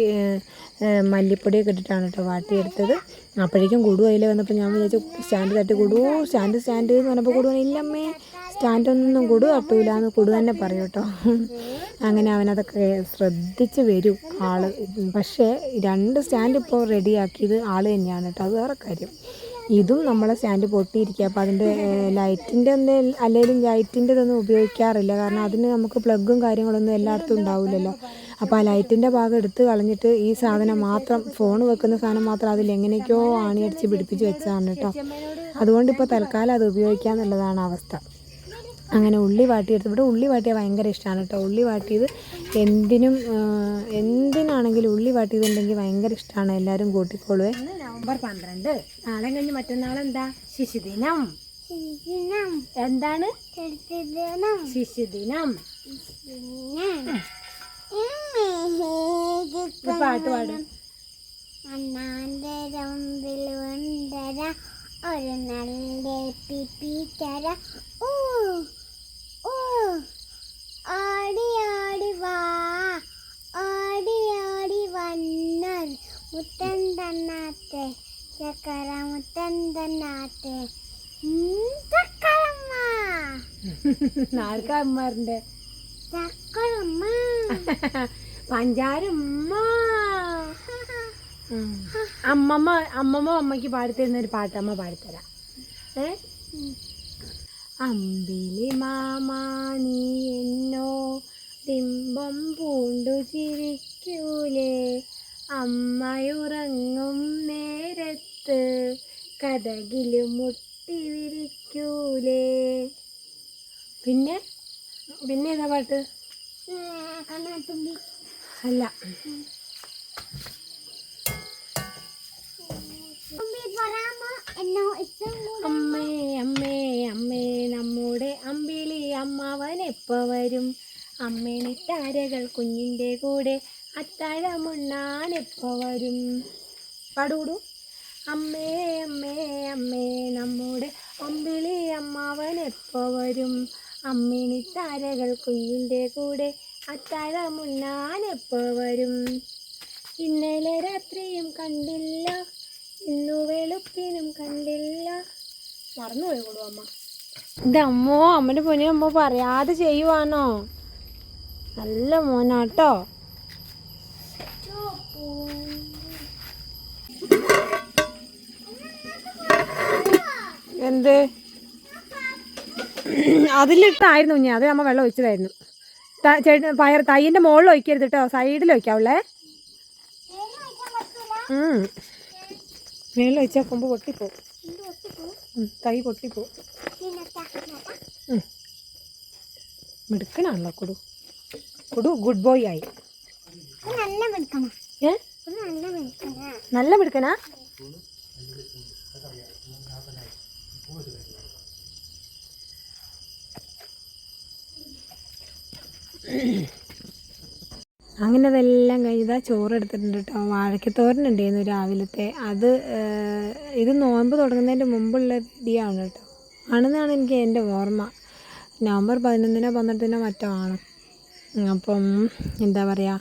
മല്ലിപ്പൊടിയൊക്കെ ഇട്ടിട്ടാണ് കേട്ടോ വാട്ടിയെടുത്തത്. അപ്പോഴേക്കും കുടു അതിൽ വന്നപ്പോൾ ഞാൻ വിചാരിച്ചു സ്റ്റാൻഡ് തട്ടി കുടു സ്റ്റാൻഡ് സ്റ്റാൻഡ് എന്ന് പറഞ്ഞപ്പോൾ കുടു ഇല്ലമ്മേ സ്റ്റാൻഡൊന്നും കുടു തട്ടൂല എന്ന് കുടു തന്നെ പറയും കേട്ടോ. അങ്ങനെ അവനതൊക്കെ ശ്രദ്ധിച്ച് വരും ആൾ. പക്ഷേ രണ്ട് സ്റ്റാൻഡ് ഇപ്പോൾ റെഡിയാക്കിയത് ആൾ തന്നെയാണ് കേട്ടോ. അത് വേറെ കാര്യം. ഇതും നമ്മളെ സ്റ്റാൻഡ് പൊട്ടിയിരിക്കുക. അപ്പോൾ അതിന്റെ ലൈറ്റിന്റെ ഒന്ന് അല്ലെങ്കിലും ലൈറ്റിന്റെ ഇതൊന്നും ഉപയോഗിക്കാറില്ല. കാരണം അതിന് നമുക്ക് പ്ലഗും കാര്യങ്ങളൊന്നും എല്ലായിടത്തും ഉണ്ടാവില്ലല്ലോ. അപ്പോൾ ആ ലൈറ്റിന്റെ ഭാഗം എടുത്ത് കളഞ്ഞിട്ട് ഈ സാധനം മാത്രം ഫോൺ വെക്കുന്ന സാധനം മാത്രം അതിൽ എങ്ങനെയൊക്കെയോ ആണിയടിച്ച് പിടിപ്പിച്ച് വെച്ചതാണ് കേട്ടോ. അതുകൊണ്ട് ഇപ്പോൾ തൽക്കാലം അത് ഉപയോഗിക്കാന്നുള്ളതാണ് അവസ്ഥ. അങ്ങനെ ഉള്ളി വാട്ടിയെടുത്ത് ഇവിടെ ഉള്ളി വാട്ടിയാൽ ഭയങ്കര ഇഷ്ടമാണ് കേട്ടോ. ഉള്ളി വാട്ടിയത് എന്തിനും എന്തിനാണെങ്കിലും ഉള്ളി വാട്ടിയതുണ്ടെങ്കിൽ ഭയങ്കര ഇഷ്ടമാണ് എല്ലാവരും കൂട്ടിക്കോളുവേ. നവംബർ പന്ത്രണ്ട്. നാളെ കഴിഞ്ഞ് മറ്റന്നാൾ എന്താ ശിശുദിനം. എന്താണ്? ശിശുദിനം. പാട്ട് പാടും. ഒരു നല്ല പിപ്പിത്തര ഊ ഓ ആടി ആടി വാ ആടി ആടി വന്നാൽ മുത്തൻ തന്നാത്തെ ചക്കര മുത്തൻ തന്നാത്തെ. ആർക്കാ അമ്മമാരുടെ ചക്കരമ്മ. പഞ്ചാരമ്മ. അമ്മമ്മ അമ്മമ്മ അമ്മയ്ക്ക് പാടിത്തരുന്ന ഒരു പാട്ട് അമ്മ പാടിത്തരാം. ഏ? അമ്പിളി മാമാനി എന്നോ ബിംബം പൂണ്ടു ചിരിക്കൂലേ? അമ്മയുറങ്ങും നേരത്ത് കഥകിലും മുട്ടി വിരിക്കൂലേ? പിന്നെ? പിന്നെ ഏതാ പാട്ട്? അല്ല. അമ്മേ അമ്മേ അമ്മേ നമ്മുടെ അമ്പിളി അമ്മാവൻ എപ്പോ വരും? അമ്മേനിട്ടാരകൾ കുഞ്ഞിന്റെ കൂടെ അത്താഴമുണ്ണാൻ എപ്പോ വരും? പാടൂടൂ അമ്മേ അമ്മേ അമ്മേ നമ്മുടെ അമ്പിളി അമ്മാവൻ എപ്പോ വരും? അമ്മേനിത്താരകൾ കുഞ്ഞിന്റെ കൂടെ അത്താഴമുണ്ണാൻ എപ്പോ വരും? ഇന്നലെ രാത്രിയും കണ്ടില്ല ഇന്നു വെളുപ്പിനും കണ്ടില്ല മറന്നുപോയി അമ്മ? അമ്മോ അമ്മന്റെ പൊന്നെ അമ്മ പറയാതെ ചെയ്യുവാണോ നല്ല മോനാട്ടോ. എന്ത്? അതിലിട്ടായിരുന്നു ഞാൻ അത് അമ്മ വെള്ളം ഒഴിച്ചതായിരുന്നു. പയർ തയ്യന്റെ മുകളിൽ ഒഴിക്കരുത് കേട്ടോ. സൈഡിൽ ഒഴിക്കാവുള്ളേ മേളിൽ ഒഴിച്ചാൽ കൊമ്പ് പൊട്ടിപ്പോവും. തൈ ഉം. മിടുക്കനാണല്ലോ കൊടു. കൊടു ഗുഡ് ബോയ് ആയി. നല്ല മിടുക്കനാ മിടുക്കനാ? അങ്ങനെ അതെല്ലാം കഴിഞ്ഞതാ ചോറ് എടുത്തിട്ടുണ്ട് കേട്ടോ വാഴയ്ക്കത്തോരൻ ഉണ്ടായിരുന്നു രാവിലത്തെ. അത് ഇത് നോമ്പ് തുടങ്ങുന്നതിന്റെ മുമ്പുള്ള വീഡിയോ ആണ് കേട്ടോ ആണെന്നാണ് എനിക്ക് എന്റെ ഓർമ്മ. നവംബർ പതിനൊന്നിനോ പന്ത്രണ്ടിനോ മറ്റോ ആണ്. അപ്പം എന്താ പറയുക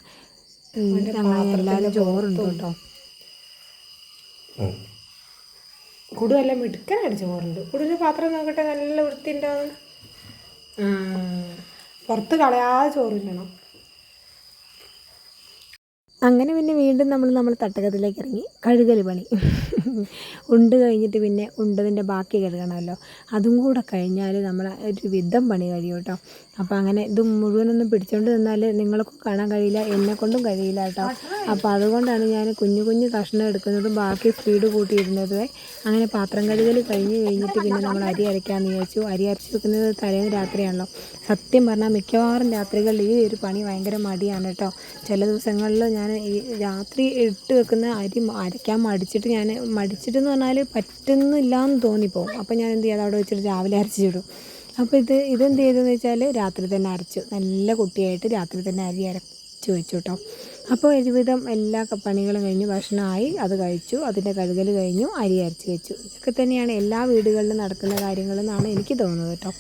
എല്ലാവരും ചോറുണ്ട് കേട്ടോ കുടു നല്ല മിടുക്കനായിട്ട് ചോറുണ്ട്. കുടുവിന്റെ പാത്രം നോക്കട്ടെ നല്ല വൃത്തി ഉണ്ടാവും പുറത്ത് കളയാതെ ചോറ് തിന്നണം. അങ്ങനെ പിന്നെ വീണ്ടും നമ്മൾ നമ്മൾ തട്ടകത്തിലേക്ക് ഇറങ്ങി. കഴുകൽ പണി. ഉണ്ട് കഴിഞ്ഞിട്ട് പിന്നെ ഉണ്ടതിന്റെ ബാക്കി കഴുകണമല്ലോ. അതും കൂടെ കഴിഞ്ഞാൽ നമ്മൾ ഒരു വിധം പണി കഴിയും കേട്ടോ. അപ്പോൾ അങ്ങനെ ഇത് മുഴുവനൊന്നും പിടിച്ചുകൊണ്ട് നിന്നാൽ നിങ്ങൾക്കും കാണാൻ കഴിയില്ല എന്നെ കൊണ്ടും കഴിയില്ല കേട്ടോ. അപ്പോൾ അതുകൊണ്ടാണ് ഞാൻ കുഞ്ഞു കുഞ്ഞു കഷ്ണം എടുക്കുന്നതും ബാക്കി സ്പീഡ് കൂട്ടിയിരുന്നത് അങ്ങനെ പാത്രം കഴുകൽ കഴിഞ്ഞ് കഴിഞ്ഞിട്ട് പിന്നെ നമ്മൾ അരി അരയ്ക്കാമെന്ന് വിചാരിച്ചു. അരി അരച്ചു വെക്കുന്നത് തലേന്ന് രാത്രിയാണല്ലോ. സത്യം പറഞ്ഞാൽ മിക്കവാറും രാത്രികളിൽ ഈ ഒരു പണി ഭയങ്കര മടിയാണ് കേട്ടോ. ചില ദിവസങ്ങളിൽ ഞാൻ ഈ രാത്രി ഇട്ട് വെക്കുന്ന അരി അരയ്ക്കാൻ മടിച്ചിട്ട് ഞാൻ മടിച്ചിട്ടെന്ന് പറഞ്ഞാൽ പറ്റുന്നില്ല എന്ന് തോന്നിപ്പോവും അപ്പോൾ ഞാൻ എന്ത് ചെയ്യാം? അവിടെ വെച്ചിട്ട് രാവിലെ അരച്ചിടും അപ്പോൾ ഇത് ഇതെന്ത് ചെയ്തെന്ന് വെച്ചാൽ രാത്രി തന്നെ അരച്ചു നല്ല കുട്ടിയായിട്ട് രാത്രി തന്നെ അരി അരച്ചു വെച്ചു കേട്ടോ. അപ്പോൾ ഒരുവിധം എല്ലാ പണികളും കഴിഞ്ഞു ഭക്ഷണമായി അത് കഴിച്ചു അതിന്റെ കഴുകൽ കഴിഞ്ഞു അരി അരച്ച് വെച്ചു. ഇതൊക്കെ തന്നെയാണ് എല്ലാ വീടുകളിലും നടക്കുന്ന കാര്യങ്ങളെന്നാണ് എനിക്ക് തോന്നുന്നത് കേട്ടോ.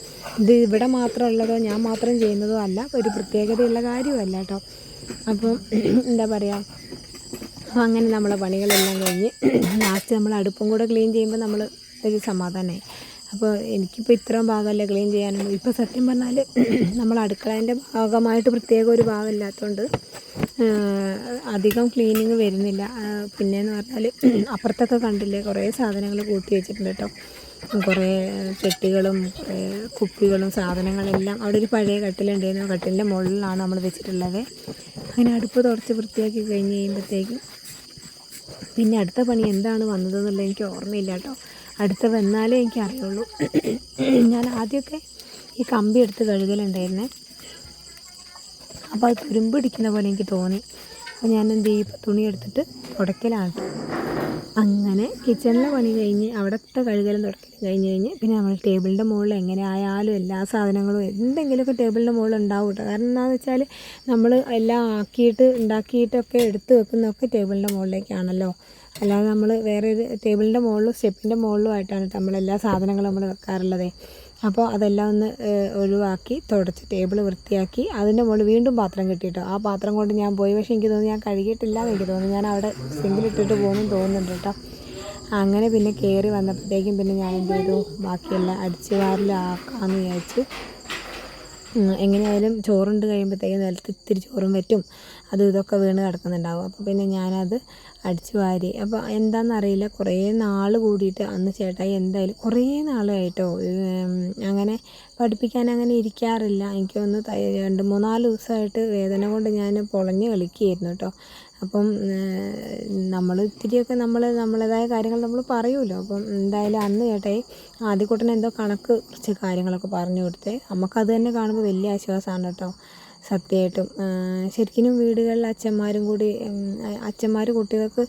ഇത് ഇവിടെ മാത്രമുള്ളതോ ഞാൻ മാത്രം ചെയ്യുന്നതോ അല്ല ഒരു പ്രത്യേകതയുള്ള കാര്യമല്ല കേട്ടോ. അപ്പം *clears throat* എന്താ പറയുക അപ്പോൾ അങ്ങനെ നമ്മളെ പണികളെല്ലാം കഴിഞ്ഞ് ലാസ്റ്റ് നമ്മൾ അടുപ്പും കൂടെ ക്ലീൻ ചെയ്യുമ്പോൾ നമ്മൾ ഒരു സമാധാനമായി അപ്പോൾ എനിക്കിപ്പോൾ ഇത്രയും ഭാഗമല്ലേ ക്ലീൻ ചെയ്യാനുള്ളൂ ഇപ്പോൾ സത്യം പറഞ്ഞാൽ *clears throat* നമ്മൾ അടുക്കളേന്റെ ഭാഗമായിട്ട് പ്രത്യേക ഒരു ഭാഗമില്ലാത്തതുകൊണ്ട് അധികം ക്ലീനിങ് വരുന്നില്ല. പിന്നെയെന്ന് പറഞ്ഞാൽ *clears throat* അപ്പുറത്തൊക്കെ കണ്ടില്ലേ കുറേ സാധനങ്ങൾ കൂട്ടി വെച്ചിട്ടുണ്ട് കേട്ടോ. കുറേ ചെട്ടികളും കുറേ കുപ്പികളും സാധനങ്ങളെല്ലാം അവിടെ ഒരു പഴയ കട്ടിലുണ്ടായിരുന്നു. കട്ടിലിന്റെ മുകളിലാണ് നമ്മൾ വെച്ചിട്ടുള്ളത്. അങ്ങനെ അടുപ്പ് തുടച്ച് വൃത്തിയാക്കി കഴിഞ്ഞ് കഴിയുമ്പോഴത്തേക്കും പിന്നെ അടുത്ത പണി എന്താണ് വന്നതെന്നുള്ളത് എനിക്ക് ഓർമ്മയില്ല കേട്ടോ. അടുത്ത വന്നാലേ എനിക്ക് അറിയുള്ളൂ ഞാൻ ആദ്യമൊക്കെ ഈ കമ്പി എടുത്ത് കഴുകലുണ്ടായിരുന്നേ. അപ്പോൾ അത് തുരുമ്പ് പോലെ എനിക്ക് തോന്നി. അപ്പോൾ ഞാൻ എന്ത് ചെയ്യും തുണി എടുത്തിട്ട് തുടക്കലാണ്. അങ്ങനെ കിച്ചണിലെ പണി കഴിഞ്ഞ് അവിടുത്തെ കഴുകലും തുടക്കലും കഴിഞ്ഞ് കഴിഞ്ഞ് പിന്നെ നമ്മൾ ടേബിളിന്റെ മുകളിൽ എങ്ങനെ ആയാലും എല്ലാ സാധനങ്ങളും എന്തെങ്കിലുമൊക്കെ ടേബിളിന്റെ മുകളിൽ ഉണ്ടാവും കേട്ടോ. കാരണം എന്താണെന്ന് വെച്ചാൽ നമ്മൾ എല്ലാം ആക്കിയിട്ട് ഉണ്ടാക്കിയിട്ടൊക്കെ എടുത്ത് വെക്കുന്നതൊക്കെ ടേബിളിന്റെ മുകളിലേക്കാണല്ലോ. അല്ലാതെ നമ്മൾ വേറെ ഒരു ടേബിളിന്റെ മുകളിലും സ്റ്റെപ്പിന്റെ മുകളിലും ആയിട്ടാണ് ട്ടോ നമ്മൾ എല്ലാ സാധനങ്ങളും നമ്മൾ വെക്കാറുള്ളത്. അപ്പോൾ അതെല്ലാം ഒന്ന് ഒഴിവാക്കി തുടച്ച് ടേബിൾ വൃത്തിയാക്കി അതിന്റെ മുകളിൽ വീണ്ടും പാത്രം കിട്ടിയിട്ടോ. ആ പാത്രം കൊണ്ട് ഞാൻ പോയി. പക്ഷേ എനിക്ക് തോന്നുന്നു ഞാൻ കഴുകിയിട്ടില്ല എന്ന് എനിക്ക് തോന്നുന്നു. ഞാൻ അവിടെ സിങ്കിലിട്ടിട്ട് പോകുമെന്ന് തോന്നുന്നുണ്ട് കേട്ടോ അങ്ങനെ പിന്നെ കയറി വന്നപ്പോഴത്തേക്കും പിന്നെ ഞാൻ എന്ത് ചെയ്തു? ബാക്കിയെല്ലാം അടിച്ച് വാരിലാക്കാമെന്ന് വിചാരിച്ചു എങ്ങനെയായാലും ചോറുണ്ട് കഴിയുമ്പോഴത്തേക്കും നിലത്ത് ഇത്തിരി ചോറും പറ്റും. അതും ഇതൊക്കെ വീണ് കിടക്കുന്നുണ്ടാവും. അപ്പോൾ പിന്നെ ഞാനത് അടിച്ചു വാരി. അപ്പോൾ എന്താണെന്നറിയില്ല കുറേ നാൾ കൂടിയിട്ട് അന്ന് ചേട്ടായി എന്തായാലും കുറേ നാളായിട്ടോ അങ്ങനെ പഠിപ്പിക്കാൻ അങ്ങനെ ഇരിക്കാറില്ല. എനിക്ക് തോന്നുന്നു ത- രണ്ട് മൂന്നാൽ ദിവസമായിട്ട് വേദന കൊണ്ട് ഞാൻ പൊളഞ്ഞ് കളിക്കുകയായിരുന്നു കേട്ടോ അപ്പം നമ്മൾ ഇത്തിരിയൊക്കെ നമ്മൾ നമ്മളേതായ കാര്യങ്ങൾ നമ്മൾ പറയുമല്ലോ അപ്പം എന്തായാലും അന്ന് ചേട്ടായി ആദ്യക്കൂട്ടൻ എന്തോ കണക്ക് കുറച്ച് കാര്യങ്ങളൊക്കെ പറഞ്ഞു കൊടുത്തേ. നമുക്കത് തന്നെ കാണുമ്പോൾ വലിയ ആശ്വാസമാണ് കേട്ടോ സത്യമായിട്ടും. ശരിക്കും വീടുകളിൽ അച്ഛന്മാരും കൂടി അച്ഛന്മാർ കുട്ടികൾക്ക്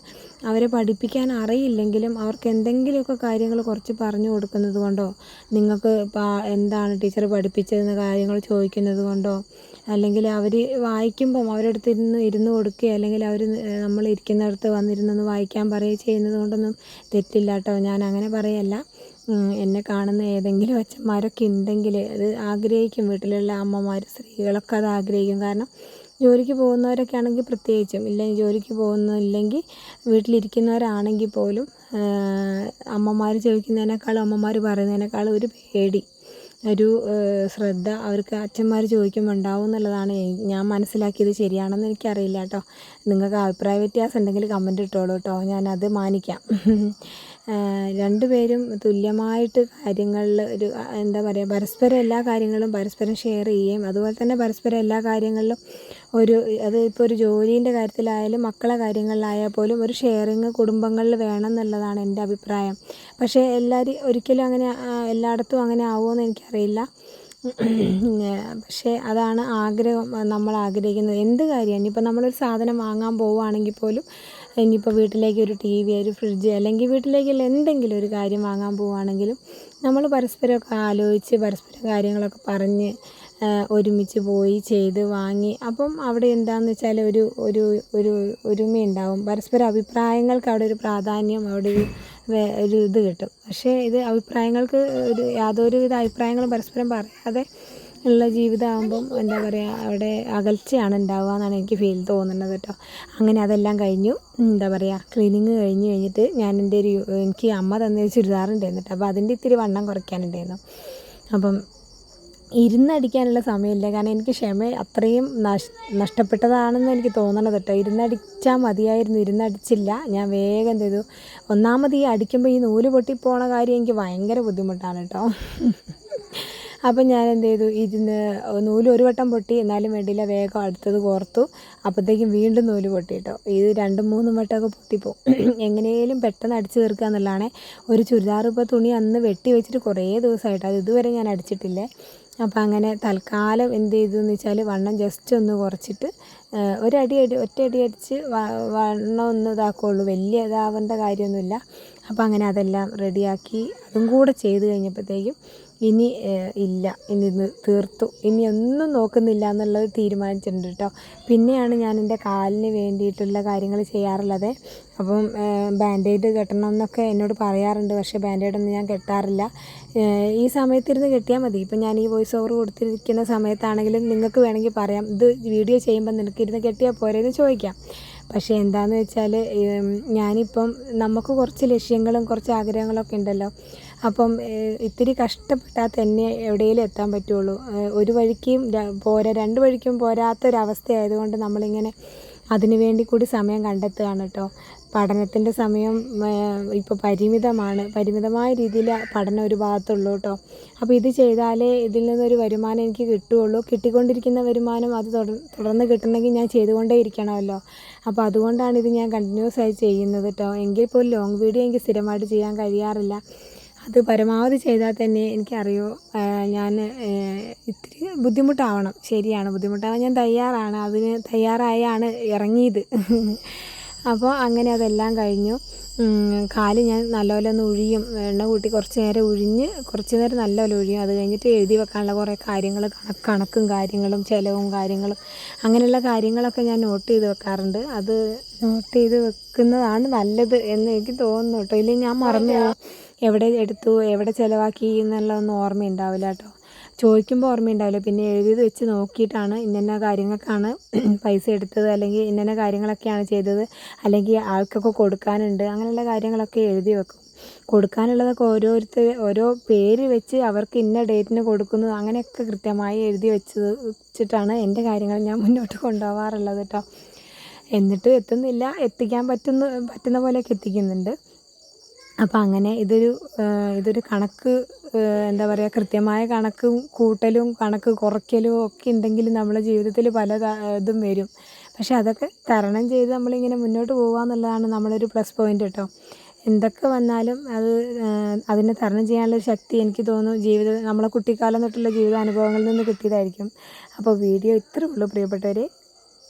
അവരെ പഠിപ്പിക്കാൻ അറിയില്ലെങ്കിലും അവർക്ക് എന്തെങ്കിലുമൊക്കെ കാര്യങ്ങൾ കുറച്ച് പറഞ്ഞു കൊടുക്കുന്നത് കൊണ്ടോ നിങ്ങൾക്ക് എന്താണ് ടീച്ചർ പഠിപ്പിച്ചതെന്ന് കാര്യങ്ങൾ ചോദിക്കുന്നത് കൊണ്ടോ അല്ലെങ്കിൽ അവർ വായിക്കുമ്പം അവരുടെ അടുത്ത് ഇരുന്ന് ഇരുന്ന് കൊടുക്കുകയോ അല്ലെങ്കിൽ അവർ നമ്മൾ ഇരിക്കുന്നിടത്ത് വന്നിരുന്നൊന്ന് വായിക്കാൻ പറയുകയോ ചെയ്യുന്നത് കൊണ്ടൊന്നും തെറ്റില്ല കേട്ടോ. ഞാൻ അങ്ങനെ പറയല്ല. എന്നെ കാണുന്ന ഏതെങ്കിലും അച്ഛന്മാരൊക്കെ ഉണ്ടെങ്കിൽ അത് ആഗ്രഹിക്കും. വീട്ടിലുള്ള അമ്മമാർ സ്ത്രീകളൊക്കെ അത് ആഗ്രഹിക്കും. കാരണം ജോലിക്ക് പോകുന്നവരൊക്കെ ആണെങ്കിൽ പ്രത്യേകിച്ചും ഇല്ലെങ്കിൽ ജോലിക്ക് പോകുന്നില്ലെങ്കിൽ വീട്ടിലിരിക്കുന്നവരാണെങ്കിൽ പോലും അമ്മമാർ ചോദിക്കുന്നതിനേക്കാളും അമ്മമാർ പറയുന്നതിനേക്കാളും ഒരു പേടി. ഒരു ശ്രദ്ധ അവർക്ക് അച്ഛന്മാർ ചോദിക്കുമ്പോൾ ഉണ്ടാവും എന്നുള്ളതാണ്. ഞാൻ മനസ്സിലാക്കിയത് ശരിയാണെന്ന് എനിക്കറിയില്ല കേട്ടോ. നിങ്ങൾക്ക് അഭിപ്രായ വ്യത്യാസം ഉണ്ടെങ്കിൽ കമന്റ് ഇട്ടോളൂ കേട്ടോ. ഞാനത് മാനിക്കാം. രണ്ടുപേരും തുല്യമായിട്ട് കാര്യങ്ങളിൽ ഒരു എന്താ പറയുക പരസ്പരം എല്ലാ കാര്യങ്ങളും പരസ്പരം ഷെയർ ചെയ്യുകയും അതുപോലെ തന്നെ പരസ്പരം എല്ലാ കാര്യങ്ങളിലും ഒരു അത് ഇപ്പോൾ ഒരു ജോലീന്റെ കാര്യത്തിലായാലും മക്കളെ കാര്യങ്ങളിലായാൽ പോലും ഒരു ഷെയറിങ് കുടുംബങ്ങളിൽ വേണം എന്നുള്ളതാണ് എന്റെ അഭിപ്രായം. പക്ഷേ എല്ലാവരും ഒരിക്കലും അങ്ങനെ എല്ലായിടത്തും അങ്ങനെ ആവുമോ എനിക്കറിയില്ല. പക്ഷേ അതാണ് ആഗ്രഹം നമ്മൾ ആഗ്രഹിക്കുന്നത്. എന്ത് കാര്യം ഇനിയിപ്പോൾ നമ്മളൊരു സാധനം വാങ്ങാൻ പോവുകയാണെങ്കിൽ പോലും ഇനിയിപ്പോൾ വീട്ടിലേക്ക് ഒരു ടി വി ഒരു ഫ്രിഡ്ജ് അല്ലെങ്കിൽ വീട്ടിലേക്കുള്ള എന്തെങ്കിലും ഒരു കാര്യം വാങ്ങാൻ പോവുകയാണെങ്കിലും നമ്മൾ പരസ്പരമൊക്കെ ആലോചിച്ച് പരസ്പരം കാര്യങ്ങളൊക്കെ പറഞ്ഞ് ഒരുമിച്ച് പോയി ചെയ്ത് വാങ്ങി. അപ്പം അവിടെ എന്താണെന്ന് വെച്ചാൽ ഒരു ഒരു ഒരു ഒരുമയുണ്ടാവും. പരസ്പര അഭിപ്രായങ്ങൾക്ക് അവിടെ ഒരു പ്രാധാന്യം അവിടെ ഒരു ഒരു ഇത് കിട്ടും. പക്ഷേ ഇത് അഭിപ്രായങ്ങൾക്ക് ഒരു യാതൊരു വിധ അഭിപ്രായങ്ങളും പരസ്പരം പറയാതെ ഉള്ള ജീവിതമാകുമ്പം എന്താ പറയുക അവിടെ അകൽച്ചയാണ് ഉണ്ടാവുക എന്നാണ് എനിക്ക് ഫീൽ തോന്നുന്നത് കേട്ടോ. അങ്ങനെ അതെല്ലാം കഴിഞ്ഞു. എന്താ പറയുക ക്ലീനിങ് കഴിഞ്ഞ് കഴിഞ്ഞിട്ട് ഞാൻ എന്റെ ഒരു എനിക്ക് അമ്മ തന്നൊരു ചുരിദാറുണ്ടായിരുന്നു കേട്ടോ. അപ്പോൾ അതിന്റെ ഇത്തിരി വണ്ണം കുറയ്ക്കാനുണ്ടായിരുന്നു. അപ്പം ഇരുന്നടിക്കാനുള്ള സമയമില്ല. കാരണം എനിക്ക് ക്ഷമ അത്രയും നഷ് നഷ്ടപ്പെട്ടതാണെന്ന് എനിക്ക് തോന്നണത് കേട്ടോ. ഇരുന്നടിച്ചാൽ മതിയായിരുന്നു. ഇരുന്നടിച്ചില്ല. ഞാൻ വേഗം ചെയ്തു? ഒന്നാമത് ഈ അടിക്കുമ്പോൾ ഈ നൂൽ പൊട്ടിപ്പോണ കാര്യം എനിക്ക് ഭയങ്കര ബുദ്ധിമുട്ടാണ് കേട്ടോ. അപ്പം ഞാൻ എന്ത് ചെയ്തു? ഇരുന്ന് നൂൽ ഒരു വട്ടം പൊട്ടി. എന്നാലും വേണ്ടിയില്ല. വേഗം അടുത്തത് കോർത്തു. അപ്പോഴത്തേക്കും വീണ്ടും നൂൽ പൊട്ടി കേട്ടോ. ഇത് രണ്ടും മൂന്നും വട്ടമൊക്കെ പൊട്ടിപ്പോവും. എങ്ങനെയും പെട്ടെന്ന് അടിച്ച് തീർക്കുക എന്നുള്ളതാണ്. ഒരു ചുരിദാർ ഇപ്പോൾ തുണി അന്ന് വെട്ടി വെച്ചിട്ട് കുറേ ദിവസമായിട്ട് അത് ഇതുവരെ ഞാൻ അടിച്ചിട്ടില്ലേ. അപ്പോൾ അങ്ങനെ തൽക്കാലം എന്ത് ചെയ്തു എന്ന് വെച്ചാൽ വണ്ണം ജസ്റ്റ് ഒന്ന് കുറച്ചിട്ട് ഒരടി അടി ഒറ്റയടി അടിച്ച് വണ്ണം ഒന്ന് ഇതാക്കുള്ളൂ. വലിയ ഇതാവേണ്ട കാര്യമൊന്നുമില്ല. അപ്പോൾ അങ്ങനെ അതെല്ലാം റെഡിയാക്കി അതും കൂടെ ചെയ്ത് കഴിഞ്ഞപ്പോഴത്തേക്കും ഇനി ഇല്ല. ഇനി തീർത്തു. ഇനി ഒന്നും നോക്കുന്നില്ല എന്നുള്ളത് തീരുമാനിച്ചിട്ടുണ്ട് കേട്ടോ. പിന്നെയാണ് ഞാൻ എന്റെ കാലിന് വേണ്ടിയിട്ടുള്ള കാര്യങ്ങൾ ചെയ്യാറുള്ളത്. അപ്പം ബാൻഡേഡ് കെട്ടണം എന്നൊക്കെ എന്നോട് പറയാറുണ്ട്. പക്ഷേ ബാൻഡേഡൊന്നും ഞാൻ കെട്ടാറില്ല. ഈ സമയത്തിരുന്ന് കെട്ടിയാൽ മതി. ഇപ്പം ഞാൻ ഈ വോയിസ് ഓവർ കൊടുത്തിരിക്കുന്ന സമയത്താണെങ്കിലും നിങ്ങൾക്ക് വേണമെങ്കിൽ പറയാം. ഇത് വീഡിയോ ചെയ്യുമ്പോൾ നിനക്ക് ഇരുന്ന് കെട്ടിയാൽ പോരെ എന്ന് ചോദിക്കാം. പക്ഷേ എന്താണെന്ന് വെച്ചാൽ ഞാനിപ്പം നമുക്ക് കുറച്ച് ലക്ഷ്യങ്ങളും കുറച്ച് ആഗ്രഹങ്ങളൊക്കെ ഉണ്ടല്ലോ. അപ്പം ഇത്തിരി കഷ്ടപ്പെട്ടാൽ തന്നെ എവിടെയെങ്കിലും എത്താൻ പറ്റുള്ളൂ. ഒരു വഴിക്കും പോരാ രണ്ട് വഴിക്കും പോരാത്തൊരവസ്ഥയായതുകൊണ്ട് നമ്മളിങ്ങനെ അതിനു വേണ്ടി കൂടി സമയം കണ്ടെത്തുകയാണ് കേട്ടോ പഠനത്തിന്റെ സമയം ഇപ്പോൾ പരിമിതമാണ്. പരിമിതമായ രീതിയിൽ പഠനം ഒരു ഭാഗത്തുള്ളൂ കേട്ടോ അപ്പോൾ ഇത് ചെയ്താലേ ഇതിൽ നിന്നൊരു വരുമാനം എനിക്ക് കിട്ടുകയുള്ളൂ. കിട്ടിക്കൊണ്ടിരിക്കുന്ന വരുമാനം അത് തുടർന്ന് കിട്ടണമെങ്കിൽ ഞാൻ ചെയ്തുകൊണ്ടേ ഇരിക്കണമല്ലോ അപ്പോൾ അതുകൊണ്ടാണ് ഇത് ഞാൻ കണ്ടിന്യൂസ് ആയി ചെയ്യുന്നത് കേട്ടോ എങ്കിൽ പോലും ലോങ് വീഡിയോ എനിക്ക് സ്ഥിരമായിട്ട് ചെയ്യാൻ കഴിയാറില്ല. അത് പരമാവധി ചെയ്താൽ തന്നെ എനിക്കറിയോ ഞാൻ ഇത്തിരി ബുദ്ധിമുട്ടാവണം. ശരിയാണ് ബുദ്ധിമുട്ടാവാൻ ഞാൻ തയ്യാറാണ്. അതിന് തയ്യാറായാണ് ഇറങ്ങിയത്. അപ്പോൾ അങ്ങനെ അതെല്ലാം കഴിഞ്ഞു. കാൽ ഞാൻ നല്ലപോലെ ഒന്ന് ഉഴിയും. എണ്ണ കൂട്ടി കുറച്ച് നേരം ഉഴിഞ്ഞ് കുറച്ച് നേരം നല്ലപോലെ ഉഴിയും. അത് കഴിഞ്ഞിട്ട് എഴുതി വെക്കാനുള്ള കുറേ കാര്യങ്ങൾ കണക്കും കാര്യങ്ങളും ചിലവും കാര്യങ്ങളും അങ്ങനെയുള്ള കാര്യങ്ങളൊക്കെ ഞാൻ നോട്ട് ചെയ്ത് വെക്കാറുണ്ട്. അത് നോട്ട് ചെയ്ത് വെക്കുന്നതാണ് നല്ലത് എന്ന് എനിക്ക് തോന്നുന്നു കേട്ടോ. ഇല്ലെങ്കിൽ ഞാൻ മറന്നു എവിടെ എടുത്തു എവിടെ ചിലവാക്കി എന്നുള്ളതൊന്നും ഓർമ്മയുണ്ടാവില്ല കേട്ടോ. ചോദിക്കുമ്പോൾ ഓർമ്മയുണ്ടാവില്ല. പിന്നെ എഴുതിയത് വെച്ച് നോക്കിയിട്ടാണ് ഇന്ന കാര്യങ്ങൾക്കാണ് *clears throat* പൈസ എടുത്തത് അല്ലെങ്കിൽ ഇന്ന കാര്യങ്ങളൊക്കെയാണ് ചെയ്തത് അല്ലെങ്കിൽ ആൾക്കൊക്കെ കൊടുക്കാനുണ്ട് അങ്ങനെയുള്ള കാര്യങ്ങളൊക്കെ എഴുതി വെക്കും. കൊടുക്കാനുള്ളതൊക്കെ ഓരോരുത്തർ ഓരോ പേര് വെച്ച് അവർക്ക് ഇന്ന ഡേറ്റിന് കൊടുക്കുന്നു അങ്ങനെയൊക്കെ കൃത്യമായി എഴുതി വെച്ച് വെച്ചിട്ടാണ് എന്റെ കാര്യങ്ങൾ ഞാൻ മുന്നോട്ട് കൊണ്ടുപോകാറുള്ളത് കേട്ടോ എന്നിട്ടും എത്തുന്നില്ല എത്തിക്കാൻ പറ്റുന്ന പറ്റുന്ന പോലെയൊക്കെ എത്തിക്കുന്നുണ്ട്. അപ്പോൾ അങ്ങനെ ഇതൊരു ഇതൊരു കണക്ക് എന്താ പറയുക കൃത്യമായ കണക്കും കൂട്ടലും കണക്ക് കുറയ്ക്കലും ഒക്കെ ഉണ്ടെങ്കിൽ നമ്മുടെ ജീവിതത്തിൽ പല ഇതും വരും. പക്ഷെ അതൊക്കെ തരണം ചെയ്ത് നമ്മളിങ്ങനെ മുന്നോട്ട് പോകുക എന്നുള്ളതാണ് നമ്മളൊരു പ്ലസ് പോയിന്റ് കേട്ടോ. എന്തൊക്കെ വന്നാലും അത് അതിനെ തരണം ചെയ്യാനുള്ള ശക്തി എനിക്ക് തോന്നുന്നു ജീവിത നമ്മളെ കുട്ടിക്കാലം തൊട്ടുള്ള ജീവിതാനുഭവങ്ങളിൽ നിന്ന് കിട്ടിയതായിരിക്കും. അപ്പോൾ വീഡിയോ ഇത്രയേ ഉള്ളൂ പ്രിയപ്പെട്ടവരെ.